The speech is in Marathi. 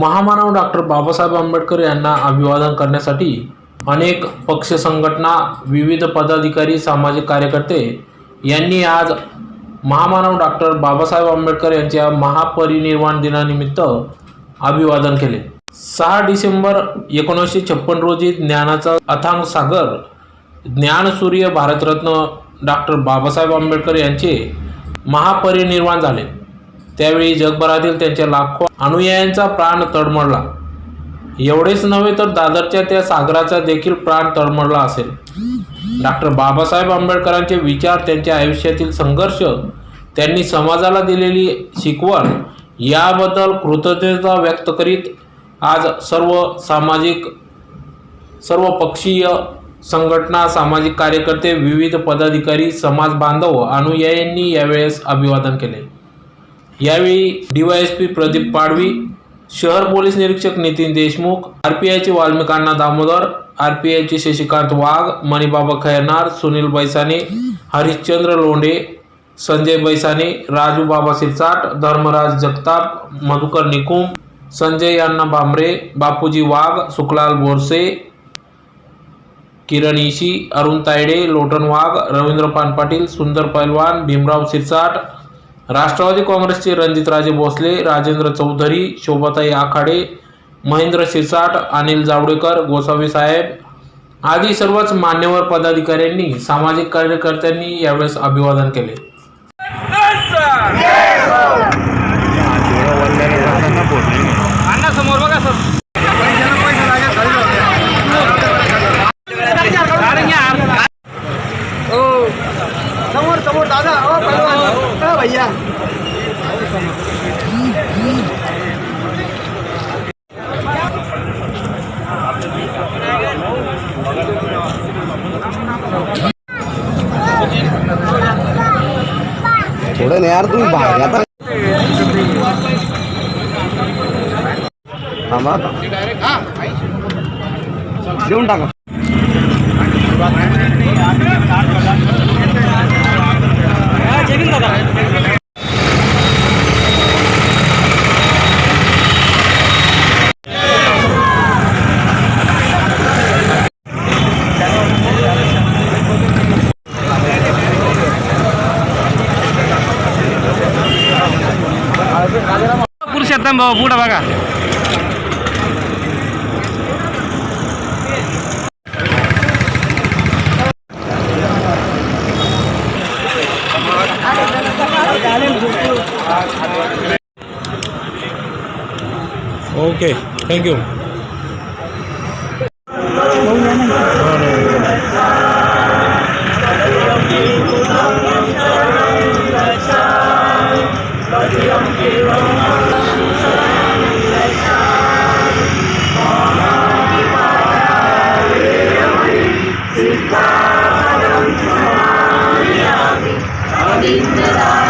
महामानव डॉक्टर बाबासाहेब आंबेडकर यांना अभिवादन करण्यासाठी अनेक पक्ष संघटना विविध पदाधिकारी सामाजिक कार्यकर्ते यांनी आज महामानव डॉक्टर बाबासाहेब आंबेडकर यांच्या महापरिनिर्वाण दिनानिमित्त अभिवादन केले. सहा डिसेंबर एकोणीसशे छप्पन रोजी ज्ञानाचा अथांग सागर ज्ञानसूर्य भारतरत्न डॉक्टर बाबासाहेब आंबेडकर यांचे महापरिनिर्वाण झाले. त्यावेळी जगभरातील त्यांच्या लाखो अनुयायांचा प्राण तडमडला एवढेच नव्हे तर दादरच्या त्या सागराचा देखील प्राण तडमडला असेल. डॉक्टर बाबासाहेब आंबेडकरांचे विचार त्यांच्या आयुष्यातील संघर्ष त्यांनी समाजाला दिलेली शिकवण याबद्दल कृतज्ञता व्यक्त करीत आज सर्व सामाजिक सर्व पक्षीय संघटना सामाजिक कार्यकर्ते विविध पदाधिकारी समाज बांधव अनुयायांनी यावेळेस अभिवादन केले. यावेळी डीवायएसपी प्रदीप पाडवी शहर पोलीस निरीक्षक नितीन देशमुख आरपीआयचे वाल्मिकांना दामोदर आरपीआयचे शशिकांत वाघ मणिबाबा खैरनार सुनील बैसाने हरिश्चंद्र लोंढे संजय बैसाने राजू बाबा सिरसाट धर्मराज जगताप मधुकर निकुम संजय अण्णा भांबरे बापूजी वाघ सुखलाल बोरसे किरण इशी अरुण तायडे लोटन वाघ रवींद्र पानपाटील सुंदर पैलवान भीमराव सिरसाट राष्ट्रवादी काँग्रेसचे रणजितराजे भोसले राजेंद्र चौधरी शोभाताई आखाडे महेंद्र शिरसाट अनिल जावडेकर गोसावी साहेब आदी सर्वच मान्यवर पदाधिकाऱ्यांनी सामाजिक कार्यकर्त्यांनी यावेळेस अभिवादन केले. थोडं नाही यार तुम्ही बाहेर आता थांबा देऊन टाका. पुरुषोत्तम भाऊ पुढं बघा ओके थँक्यू Jesus.